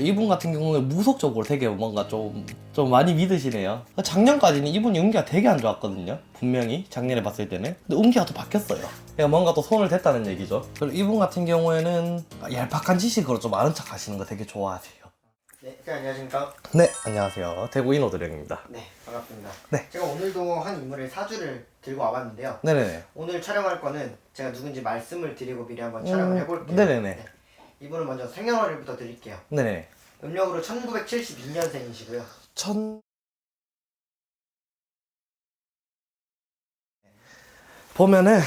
이분 같은 경우에 무속적으로 되게 뭔가 좀, 좀 많이 믿으시네요. 작년까지는 이분 운기가 되게 안 좋았거든요. 분명히 작년에 봤을 때는. 근데 운기가 또 바뀌었어요. 그러니까 뭔가 또 손을 댔다는 얘기죠. 그리고 이분 같은 경우에는 얄팍한 지식으로 좀 아는 척 하시는 거 되게 좋아하세요. 네, 네, 안녕하십니까? 네, 안녕하세요. 대구 인호드령입니다. 네, 반갑습니다. 네. 제가 오늘도 한 인물의 사주를 들고 와봤는데요. 네네네. 오늘 촬영할 거는 제가 누군지 말씀을 드리고 미리 한번 음, 촬영을 해볼게요. 네네네. 이분은 먼저 생년월일부터 드릴게요. 네네. 음력으로 1972년생이시고요. 천 보면은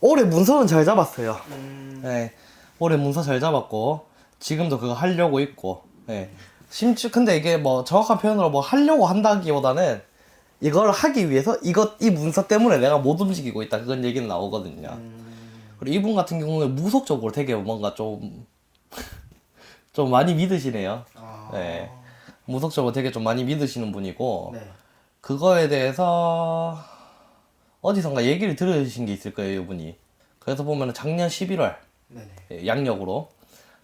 올해 문서는 잘 잡았어요. 음, 네, 올해 문서 잘 잡았고 지금도 그거 하려고 있고. 네. 심지어 근데 이게 뭐 정확한 표현으로 뭐 하려고 한다기보다는 이걸 하기 위해서 이것 이 문서 때문에 내가 못 움직이고 있다 그런 얘기는 나오거든요. 음, 그리고 이분 같은 경우에 무속적으로 되게 뭔가 좀 좀 많이 믿으시네요. 아, 네. 무속적으로 되게 좀 많이 믿으시는 분이고 네. 그거에 대해서 어디선가 얘기를 들으신 게 있을 거예요, 이분이. 그래서 보면은 작년 11월 네네. 예, 양력으로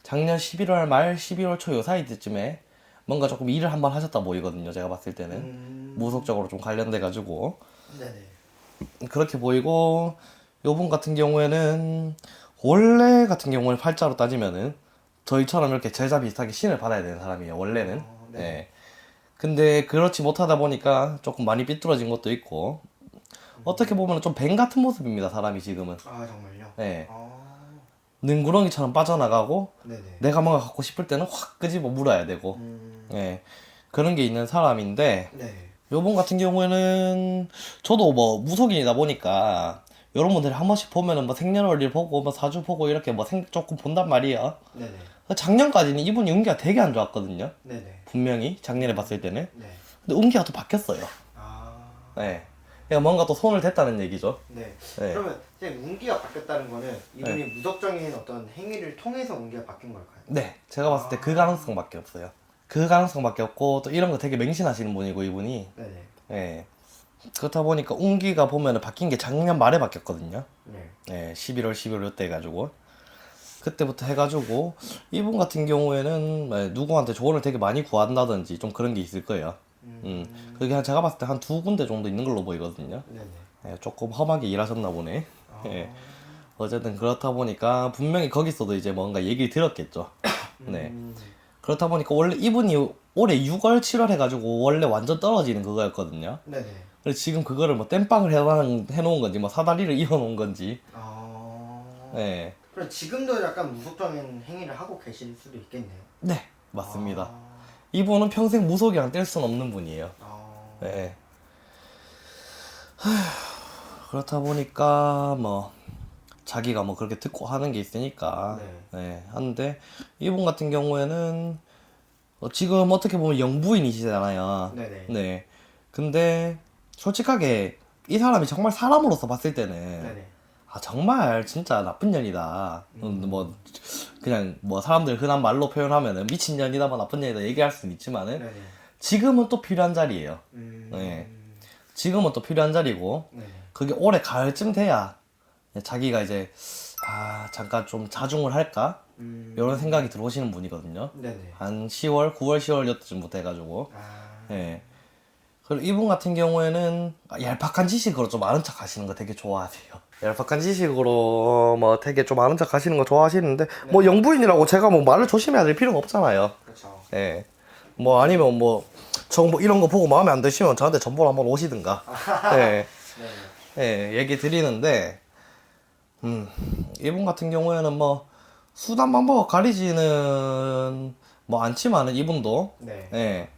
작년 11월 말 12월 초 요 사이 때쯤에 뭔가 조금 일을 한번 하셨다 보이거든요, 제가 봤을 때는 음, 무속적으로 좀 관련돼 가지고. 그렇게 보이고 요분 같은 경우에는 원래 같은 경우는 팔자로 따지면은 저희처럼 이렇게 제자 비슷하게 신을 받아야 되는 사람이에요 원래는 어, 네. 네. 근데 그렇지 못하다 보니까 조금 많이 삐뚤어진 것도 있고 어떻게 보면 좀 뱀 같은 모습입니다 사람이 지금은 아, 정말요? 네. 아, 능구렁이처럼 빠져나가고 네네. 내가 뭔가 갖고 싶을 때는 확 끄집어 물어야 되고 음, 예 그런 게 있는 사람인데 네. 요번 같은 경우에는 저도 뭐 무속인이다 보니까 여러분 분들이 한 번씩 보면은 뭐 생년월일 보고 뭐 사주 보고 이렇게 뭐 생 조금 본단 말이에요. 네네. 작년까지는 이분이 운기가 되게 안 좋았거든요. 네네. 분명히 작년에 봤을 때는. 네. 근데 운기가 또 바뀌었어요. 아, 네. 그러니까 뭔가 또 손을 댔다는 얘기죠. 네. 네. 그러면 이제 운기가 바뀌었다는 거는 이분이 무속적인 어떤 행위를 통해서 운기가 바뀐 걸까요? 네. 제가 봤을 때 그 가능성밖에 없어요. 그 가능성밖에 없고 또 이런 거 되게 맹신하시는 분이고 이분이. 네네. 예. 그렇다 보니까 운기가 보면은 바뀐 게 작년 말에 바뀌었거든요. 네. 예, 11월, 12월 요때 해가지고 그때부터 해가지고 이분 같은 경우에는 예, 누구한테 조언을 되게 많이 구한다든지 좀 그런 게 있을 거예요. 음, 그게 한 제가 봤을 때 한 두 군데 정도 있는 걸로 보이거든요. 네네. 예, 조금 험하게 일하셨나 보네. 아, 예. 어쨌든 그렇다 보니까 분명히 거기서도 이제 뭔가 얘기를 들었겠죠. 네. 음, 그렇다 보니까 원래 이분이 올해 6월, 7월 해가지고 원래 완전 떨어지는 그거였거든요. 네네. 그래서 지금 그거를 뭐 땜빵을 해놓은, 해놓은 건지 뭐 사다리를 이어놓은 건지. 아. 예. 그럼 지금도 약간 무속적인 행위를 하고 계실 수도 있겠네요. 네, 맞습니다. 아, 이분은 평생 무속이랑 뗄 수는 없는 분이에요. 아, 네. 하, 그렇다 보니까 뭐 자기가 뭐 그렇게 듣고 하는 게 있으니까 네. 네, 하는데 이분 같은 경우에는 어, 지금 어떻게 보면 영부인이시잖아요. 네네. 네. 근데 솔직하게 이 사람이 정말 사람으로서 봤을 때는 네네. 아 정말 진짜 나쁜 년이다. 음, 뭐 그냥 뭐 사람들 흔한 말로 표현하면은 미친 년이다, 뭐 나쁜 년이다 얘기할 수는 있지만은 네네. 지금은 또 필요한 자리예요. 음, 네. 지금은 또 필요한 자리고 네네. 그게 올해 가을쯤 돼야 자기가 이제 아 잠깐 좀 자중을 할까 음, 이런 생각이 들어오시는 분이거든요. 네네. 한 10월, 9월, 10월 이때쯤부터 해가지고 아, 예. 그리고 이분 같은 경우에는 얄팍한 지식으로 좀 아는 척 하시는 거 되게 좋아하세요. 얄팍한 지식으로 뭐 되게 좀 아는 척 하시는 거 좋아하시는데 뭐 영부인이라고 제가 뭐 말을 조심해야 될 필요는 없잖아요. 그렇죠. 예. 뭐 아니면 뭐 정보 이런 거 보고 마음에 안 드시면 저한테 정보를 한번 오시든가. 예. 네네. 예, 얘기 드리는데 음, 이분 같은 경우에는 뭐 수단 방법 가리지는 뭐 않지만은 이분도 네. 예.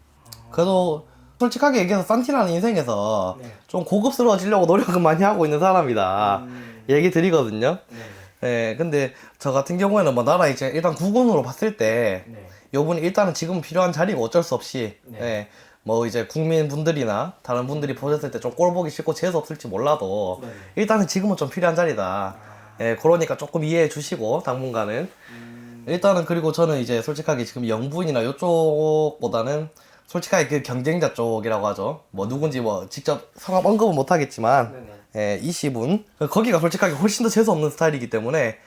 그래도 솔직하게 얘기해서 산티라는 인생에서 네. 좀 고급스러워지려고 노력은 많이 하고 있는 사람이다. 음, 얘기 드리거든요. 네네. 예, 근데 저 같은 경우에는 뭐 나라 이제 일단 국군으로 봤을 때 네. 요분이 일단은 지금 필요한 자리가 어쩔 수 없이 네. 예, 뭐 이제 국민분들이나 다른 분들이 보셨을 때 좀 꼴 보기 싫고 재수 없을지 몰라도 네네. 일단은 지금은 좀 필요한 자리다. 아, 예, 그러니까 조금 이해해 주시고 당분간은 음, 일단은 그리고 저는 이제 솔직하게 지금 영부인이나 요쪽보다는 솔직하게 그 경쟁자 쪽이라고 하죠. 뭐 누군지 뭐 직접 성함 언급은 못 하겠지만 네네. 예, 이씨분 거기가 솔직하게 훨씬 더 재수 없는 스타일이기 때문에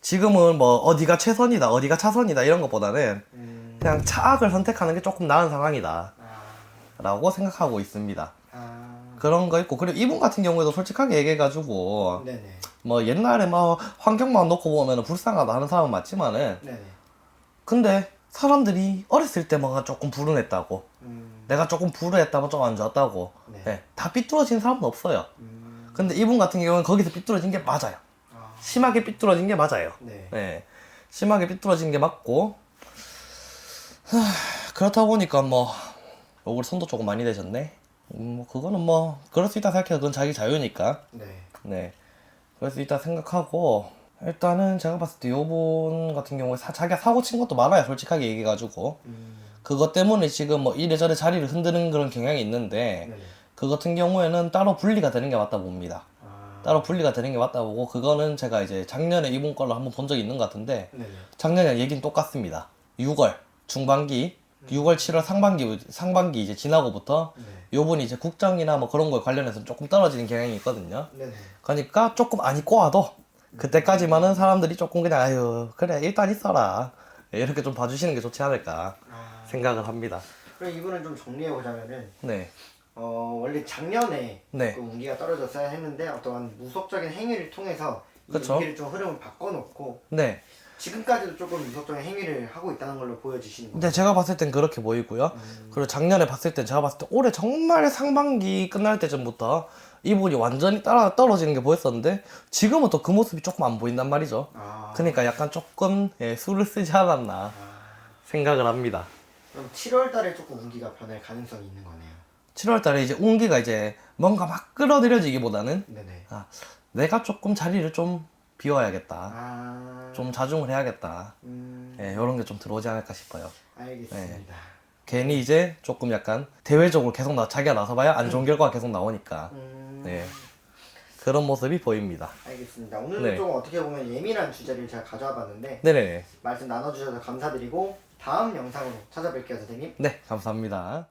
지금은 뭐 어디가 최선이다, 어디가 차선이다 이런 것보다는 음, 그냥 차악을 선택하는 게 조금 나은 상황이다. 아, 라고 생각하고 있습니다. 아, 그런 거 있고, 그리고 이분 같은 경우에도 솔직하게 얘기해가지고, 네네, 뭐 옛날에 막 환경만 놓고 보면 불쌍하다 하는 사람은 맞지만은, 네네. 근데 사람들이 어렸을 때만 조금 불운했다고, 음, 내가 조금 불운했다면 좀안 좋았다고, 네. 예, 다 삐뚤어진 사람은 없어요. 음, 근데 이분 같은 경우는 거기서 삐뚤어진 게 맞아요. 아, 심하게 삐뚤어진 게 맞아요. 네. 예. 심하게 삐뚤어진 게 맞고, 하, 그렇다 보니까 뭐, 얼굴 손도 조금 많이 되셨네? 음, 뭐, 그거는 뭐, 그럴 수 있다 생각해서 그건 자기 자유니까. 네. 네. 그럴 수 있다 생각하고, 일단은 제가 봤을 때 요분 같은 경우에 사, 자기가 사고 친 것도 많아요. 솔직하게 얘기해가지고. 음, 그것 때문에 지금 뭐 이래저래 자리를 흔드는 그런 경향이 있는데, 네네. 그 같은 경우에는 따로 분리가 되는 게 맞다 봅니다. 아, 따로 분리가 되는 게 맞다 보고, 그거는 제가 이제 작년에 이분 걸로 한번 본 적이 있는 것 같은데, 네네. 작년에 얘기는 똑같습니다. 6월 중반기, 6월 7월 상반기 상반기 이제 지나고부터 네. 요분이 이제 국정이나 뭐 그런 거에 관련해서 조금 떨어지는 경향이 있거든요. 네네. 그러니까 조금 안 입고 와도 그때까지만은 사람들이 조금 그냥 아유 그래 일단 있어라 이렇게 좀 봐주시는 게 좋지 않을까 아, 생각을 합니다. 그럼 이분은 좀 정리해 보자면은 네, 어 원래 작년에 네. 그 운기가 떨어졌어야 했는데 어떠한 무속적인 행위를 통해서 이 그쵸. 운기를 좀 흐름을 바꿔놓고 네. 지금까지도 조금 무속적인 행위를 하고 있다는 걸로 보여지시는 거예요. 근데 제가 봤을 땐 그렇게 보이고요. 음, 그리고 작년에 봤을 땐 제가 봤을 때 올해 정말 상반기 끝날 때쯤부터 이분이 완전히 따라 떨어지는 게 보였었는데 지금은 또 그 모습이 조금 안 보인단 말이죠. 아, 그러니까 약간 조금 예, 술을 쓰지 않았나 아, 생각을 합니다. 그럼 7월 달에 조금 운기가 변할 가능성이 있는 거네요. 7월 달에 이제 운기가 이제 뭔가 막 끌어들여지기보다는 네네. 아, 내가 조금 자리를 좀 비워야겠다. 아, 좀 자중을 해야겠다. 음, 예, 이런 게 좀 들어오지 않을까 싶어요. 알겠습니다. 괜히 이제 조금 약간 대외적으로 계속 나, 자기가 나서봐야 안 좋은 결과가 계속 나오니까 음, 네. 그런 모습이 보입니다. 알겠습니다. 오늘은 네. 좀 어떻게 보면 예민한 주제를 제가 가져와 봤는데 네네네. 말씀 나눠주셔서 감사드리고 다음 영상으로 찾아뵐게요, 선생님. 네, 감사합니다.